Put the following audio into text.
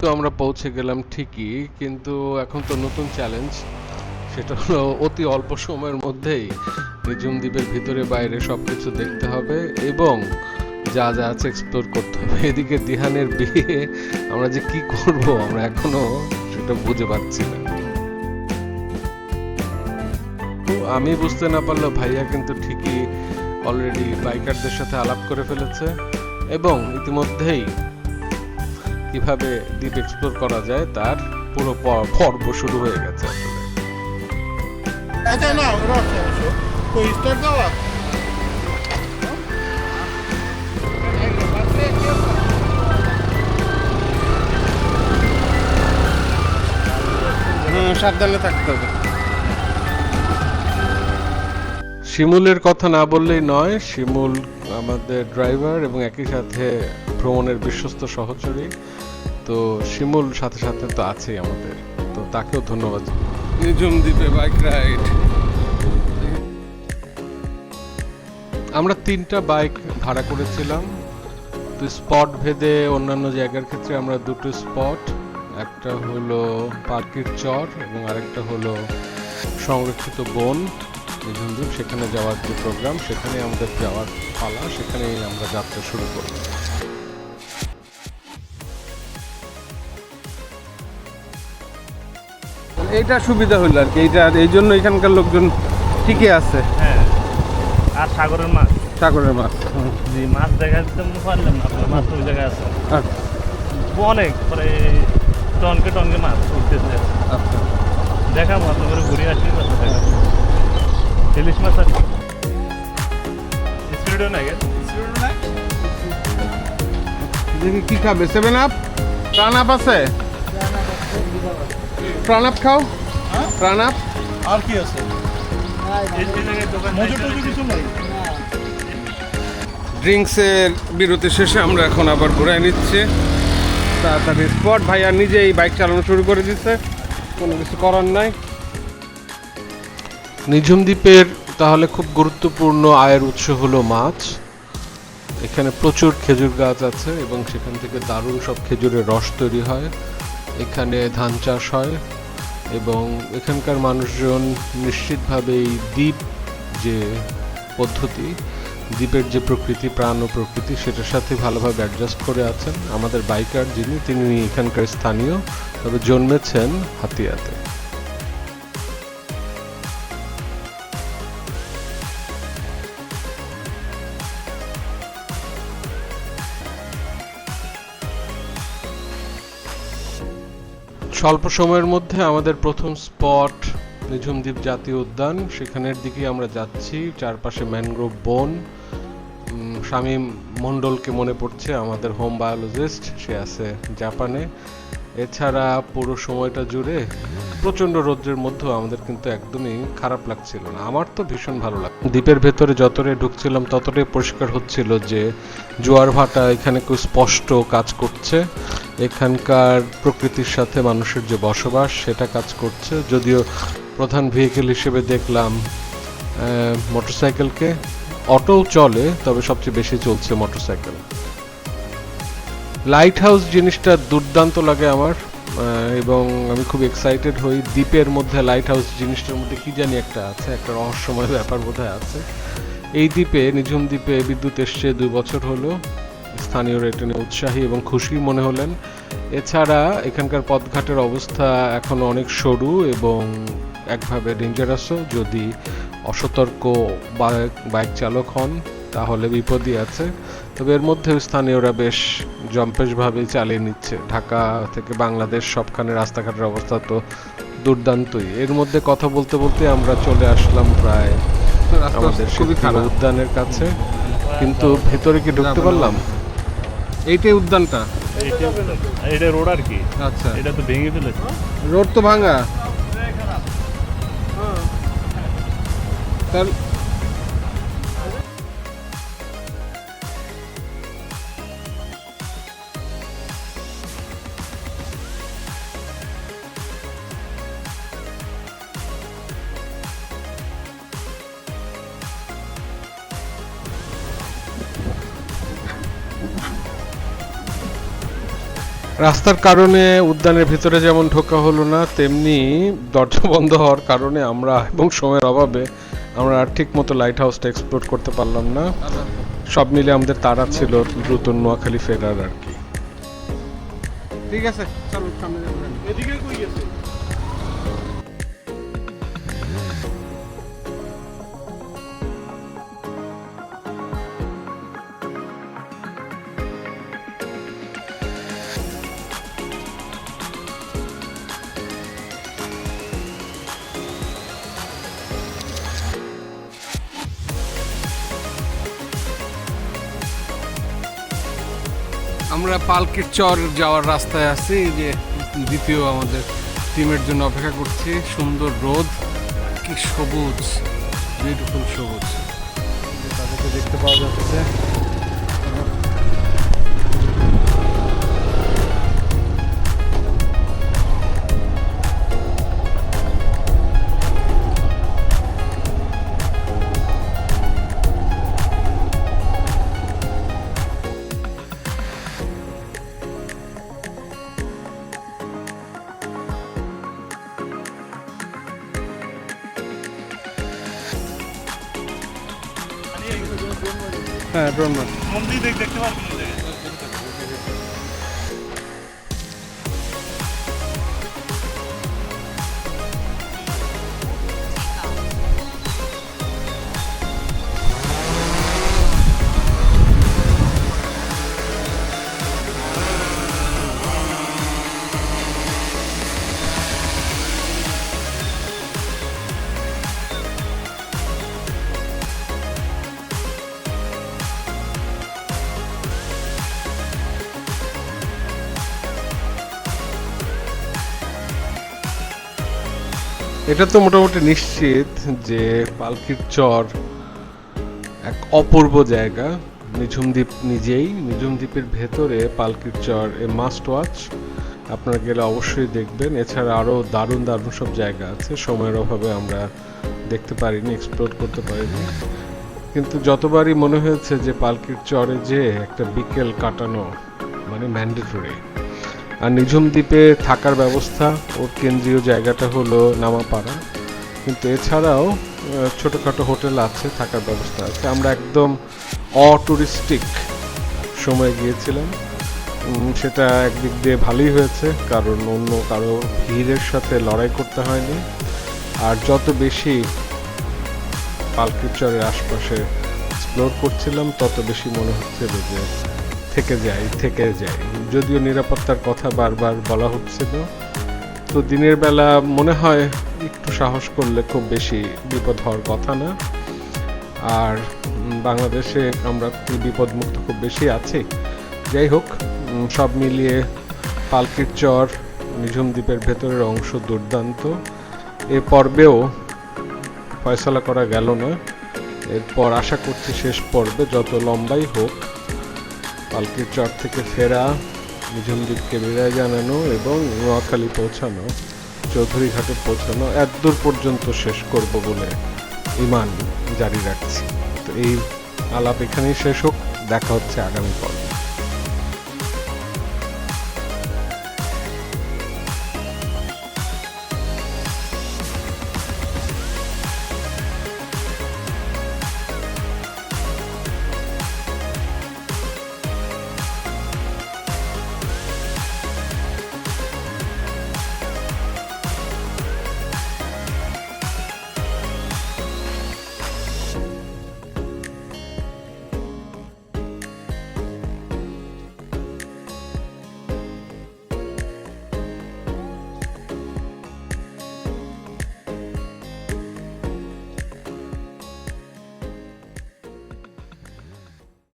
তো আমরা পৌঁছে গেলাম ঠিকই, কিন্তু এখন তো নতুন চ্যালেঞ্জ সেটা হলো অতি অল্প সময়ের মধ্যেই নিঝুম দ্বীপের ভিতরে বাইরে সবকিছু দেখতে হবে এবং যা যা আছে এক্সপ্লোর করতে হবে। এদিকে দিহানের বিয়ে, আমরা যে কি করব আমরা এখনও সেটা বুঝে পাচ্ছি না। তো আমি বুঝতে না পারলেও ভাইয়া কিন্তু ঠিকই অলরেডি বাইকারদের সাথে আলাপ করে ফেলেছে এবং ইতিমধ্যেই কিভাবে দ্বীপ এক্সপ্লোর করা যায় তার পুরো প- পর্ব শুরু হয়ে গেছে আসলে Это на, раз хорошо. То есть торговал. হুম সাবধানে থাকতে হবে শিমুলের কথা না বললেই নয় শিমুল আমাদের ড্রাইভার এবং একই সাথে ভ্রমণের বিশ্বস্ত সহচরী তো শিমুল সাথে সাথে তো আছেই আমাদের। তো তাকেও ধন্যবাদ। নিঝুম দ্বীপে বাইক রাইড আমরা তিনটা বাইক ভাড়া করেছিলাম। তো স্পট ভেদে অন্যান্য জায়গার ক্ষেত্রে আমরা দুটো স্পট একটা হলো পার্কের চর এবং আরেকটা হলো সংরক্ষিত বন সেখানে যাওয়ার যে প্রোগ্রাম সেখানে আমাদের যাওয়ার পালা সেখানেই আমরা যাত্রা শুরু করব এইটা সুবিধা হইল আর কি এইটা এই জন্য এখানকার লোকজন ঠিকই আছে। হ্যাঁ আর সাগরের মাছ। সাগরের মাছ। জি মাছ দেখা দিতে পারলাম না আপনার মাছ তো ওই জায়গায় আছে। আচ্ছা, অনেক পরে টনকে টনকে মাছ উঠতেছে। আচ্ছা। দেখাবো আপনাদের ঘুরে আসি দেখাবো। ইলিশ মাছ আছে স্পিরিটও নাই দেখি কি খাবে। সেভেন আপ প্রাণ আপ আছে। প্রাণ আপ খাও। প্রাণ আপ আর কি আছে? ড্রিঙ্কসের বিরতি শেষে আমরা এখন আবার ঘুরাই নিচ্ছি। তাড়াতাড়ি স্পট। ভাইয়া নিজেই বাইক চালানো শুরু করে দিচ্ছে কোনো কিছু করার নাই। নিঝুম দ্বীপের তাহলে খুব গুরুত্বপূর্ণ আয়ের উৎস হলো মাছ। এখানে প্রচুর খেজুর গাছ আছে এবং সেখান থেকে দারুণ সব খেজুরের রস তৈরি হয়। এখানে ধান চাষ হয় এবং এখানকার মানুষজন নিশ্চিতভাবে এই দ্বীপ যে পদ্ধতি, দ্বীপের যে প্রকৃতি, প্রাণ ও প্রকৃতি, সেটার সাথে ভালোভাবে অ্যাডজাস্ট করে আছেন। আমাদের বাইকার যিনি, তিনি এখানকার স্থানীয়, তবে জন্মেছেন হাতিয়াতে। স্বল্প সময়ের মধ্যে আমাদের প্রথম স্পট নিঝুমদ্বীপ জাতীয় উদ্যান। সেখানের দিকে আমরা যাচ্ছি। চারপাশে ম্যানগ্রোভ বন। শামীম মণ্ডলকে মনে পড়ছে, আমাদের হোম বায়োলজিস্ট সে আছে জাপানে। এছাড়া পুরো সময়টা জুড়ে প্রচণ্ড রৌদ্রের মধ্যেও আমাদের কিন্তু একদমই খারাপ লাগছিল না। আমার তো ভীষণ ভালো লাগছে দ্বীপের ভেতরে যতটাই ঢুকছিলাম, ততটাই পরিষ্কার হচ্ছিল যে জোয়ার ভাটা এখানে খুব স্পষ্ট কাজ করছে। এখানকার প্রকৃতির সাথে মানুষের যে বসবাস, সেটা কাজ করছে। যদিও প্রধান ভেহিকেল হিসেবে দেখলাম মোটরসাইকেলকে অটো চলে, তবে সবচেয়ে বেশি চলছে মোটরসাইকেল লাইট হাউস জিনিসটা দুর্দান্ত লাগে আমার এবং আমি খুব এক্সাইটেড হই। দ্বীপের মধ্যে লাইট হাউস জিনিসটার মধ্যে কি জানি একটা আছে, একটা রহস্যময় ব্যাপার বোধহয় আছে। এই দ্বীপে, নিঝুম দ্বীপে বিদ্যুৎ এসছে দুই বছর হলো। স্থানীয়রা এটা নিয়ে উৎসাহী এবং খুশি মনে হলেন। এছাড়া এখানকার পথঘাটের অবস্থা এখনও অনেক সরু এবং একভাবে ডেঞ্জারাসও যদি অসতর্ক বাইক বাইক চালক হন তাহলে বিপদই আছে। তবে এর মধ্যে স্থানীয়রা বেশ জম্পেশভাবে চালিয়ে নিচ্ছে। ঢাকা থেকে বাংলাদেশ সবখানে রাস্তাঘাটের অবস্থা তো দুর্দান্তই। এর মধ্যে কথা বলতে বলতে আমরা চলে আসলাম প্রায় আমাদের উদ্যানের কাছে। কিন্তু ভেতরে কি ঢুকতে পারলাম? এইটাই উদ্যানটা। এইটা এটা রোড আর কি। আচ্ছা। এটা তো ভেঙে ফেলেছে। রোড তো ভাঙা। তার রাস্তার কারণে উদ্যানের ভিতরে যেমন ঢোকা হলো না তেমনি দরজা বন্ধ হওয়ার কারণে আমরা এবং সময়ের অভাবে আমরা ঠিক মতো লাইট হাউসটা এক্সপ্লোর করতে পারলাম না। সব মিলে আমাদের তারা ছিল দ্রুত নোয়াখালী ফেরার আর কি। ঠিক আছে চলো সামনে এদিকে কই গেছে? আমরা পালকির চর যাওয়ার রাস্তায় আছি যে দ্বিতীয় আমাদের টিমের জন্য অপেক্ষা করছি। সুন্দর রোদ, কি সবুজ বিউটিফুল সবুজ। তাদেরকে দেখতে পাওয়া যাচ্ছে। হ্যাঁ ড্রোন মার মন্দির দেখ- দেখতে পারবি এটা তো মোটামুটি নিশ্চিত যে পালকির চর এক অপূর্ব জায়গা। নিঝুম দ্বীপ নিজেই, নিঝুম দ্বীপের ভেতরে পালকির চর এ মাস্ট ওয়াচ আপনারা গেলে অবশ্যই দেখবেন। এছাড়া আরও দারুণ দারুণ সব জায়গা আছে। সময়ের অভাবে আমরা দেখতে পারিনি এক্সপ্লোর করতে পারিনি। কিন্তু যতবারই মনে হয়েছে যে পালকির চরে যে একটা বিকেল কাটানো মানে ম্যান্ডেটরি আর নিঝুম দ্বীপে থাকার ব্যবস্থা ওর কেন্দ্রীয় জায়গাটা হলো নামাপাড়া। কিন্তু এছাড়াও ছোটোখাটো হোটেল আছে, থাকার ব্যবস্থা আছে। আমরা একদম অটুরিস্টিক সময় গিয়েছিলাম। সেটা একদিক দিয়ে ভালোই হয়েছে, কারণ অন্য কারও ভিড়ের সাথে লড়াই করতে হয়নি। আর যত বেশি পালকির চরের আশপাশে এক্সপ্লোর করছিলাম, তত বেশি মনে হচ্ছিল যে থেকে যায় থেকে যায়। যদিও নিরাপত্তার কথা বারবার বলা হচ্ছিল তো দিনের বেলা মনে হয় একটু সাহস করলে খুব বেশি বিপদ হওয়ার কথা না। আর বাংলাদেশে আমরা বিপদমুক্ত খুব বেশি আছি। যাই হোক সব মিলিয়ে পালকির চর, নিঝুম দ্বীপের ভেতরের অংশ দুর্দান্ত। এ পর্বেও ফয়সলা করা গেল না। এরপর আশা করছি শেষ পর্বে যত লম্বাই হোক পালকির চর থেকে ফেরা নিঝুম দ্বীপকে বিদায় জানানো এবং নোয়াখালী পৌঁছানো, চৌধুরীঘাটে পৌঁছানো এতদূর পর্যন্ত শেষ করব বলে ইমান জারি রাখছি। তো এই আলাপ এখানেই শেষ হোক, দেখা হচ্ছে আগামী পর্বে।